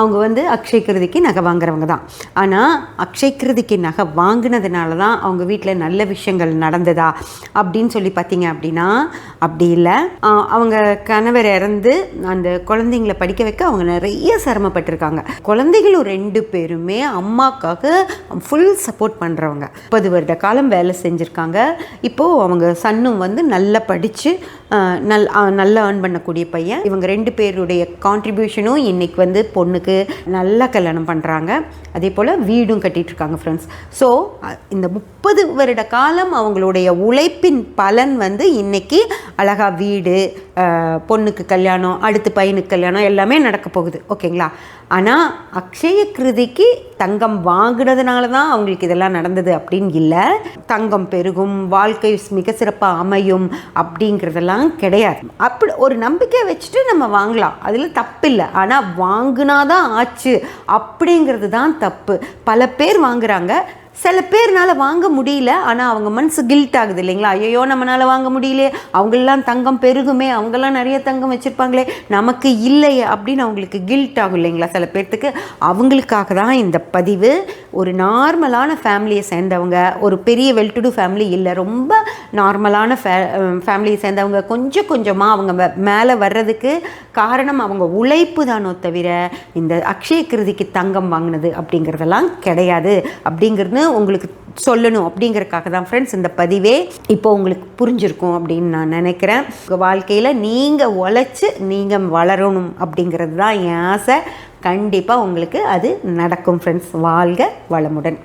அவங்க வந்து அக்ஷய கிருதிக்கு நகை வாங்குறவங்க தான். ஆனால் அக்ஷய கிருதிக்கு நகை வாங்கினதுனால தான் அவங்க வீட்டில் நல்ல விஷயங்கள் நடந்ததா அப்படின்னு சொல்லி பார்த்தீங்க அப்படின்னா அப்படி இல்லை. அவங்க கணவர் இறந்து அந்த குழந்தைங்களை படிக்க வைக்க அவங்க நிறைய சிரமப்பட்டிருக்காங்க. குழந்தைகளும் ரெண்டு பேருமே அம்மாக்காக ஃபுல் சப்போர்ட் பண்ணுறவங்க முப்பது வருட காலம் வேலை செஞ்சுருக்காங்க. இப்போது அவங்க சன்னும் வந்து நல்லா படித்து நல் நல்லா ஏர்ன் பண்ணக்கூடிய பையன். இவங்க ரெண்டு பேருடைய கான்ட்ரிபியூஷனும் இன்றைக்கி வந்து பொண்ணு அவங்களுக்கு நல்லா கல்யாணம் பண்ணுறாங்க அதே போல் வீடும் கட்டிகிட்ருக்காங்க இருக்காங்க ஃப்ரெண்ட்ஸ் ஸோ இந்த முப்பது வருட காலம் அவங்களுடைய உழைப்பின் பலன் வந்து இன்றைக்கி அழகா வீடு பொண்ணுக்கு கல்யாணம் அடுத்து பையனுக்கு கல்யாணம் எல்லாமே நடக்க போகுது. ஓகேங்களா? ஆனால் அக்ஷய கிருதிக்கு தங்கம் வாங்கினதுனால தான் அவங்களுக்கு இதெல்லாம் நடந்தது அப்படின்னு இல்லை. தங்கம் பெருகும் வாழ்க்கை மிக சிறப்பாக அமையும் அப்படிங்கிறதெல்லாம் கிடையாது. அப்படி ஒரு நம்பிக்கையை வச்சுட்டு நம்ம வாங்கலாம். அதில் தப்பில்லை. ஆனால் வாங்கினாதான் ஆச்சு அப்படிங்கிறது தான் தப்பு. பல பேர் வாங்குறாங்க. சில பேர்னால வாங்க முடியல ஆனால் அவங்க மனசு கில்ட் ஆகுது இல்லைங்களா? ஐயோ நம்மளால் வாங்க முடியலையே. அவங்களெலாம் தங்கம் பெருகுமே அவங்கெல்லாம் நிறைய தங்கம் வச்சுருப்பாங்களே. நமக்கு இல்லையே அப்படின்னு அவங்களுக்கு கில்ட் ஆகும் இல்லைங்களா? சில பேர்த்துக்கு. அவங்களுக்காக தான் இந்த பதிவு. ஒரு நார்மலான ஃபேமிலியை சேர்ந்தவங்க ஒரு பெரிய வெல் டு டூ ஃபேமிலி இல்லை ரொம்ப நார்மலான ஃபே ஃபேமிலியை சேர்ந்தவங்க கொஞ்சம் கொஞ்சமாக அவங்க மேலே வர்றதுக்கு காரணம் அவங்க உழைப்பு தானோ தவிர இந்த அக்ஷய கிருதிக்கு தங்கம் வாங்கினது அப்படிங்கிறதெல்லாம் கிடையாது. அப்படிங்கிறது உங்களுக்கு சொல்லணும் அப்படிங்கிறதுக்காக தான் ஃப்ரெண்ட்ஸ் இந்த பதிவே இப்போ உங்களுக்கு புரிஞ்சிருக்கும் அப்படின்னு நான் நினைக்கிறேன். உங்கள் வாழ்க்கையில் நீங்கள் உழைச்சி நீங்கள் வளரணும் அப்படிங்கிறது தான் என் ஆசை. கண்டிப்பாக உங்களுக்கு அது நடக்கும் ஃப்ரெண்ட்ஸ் வாழ்க வளமுடன்.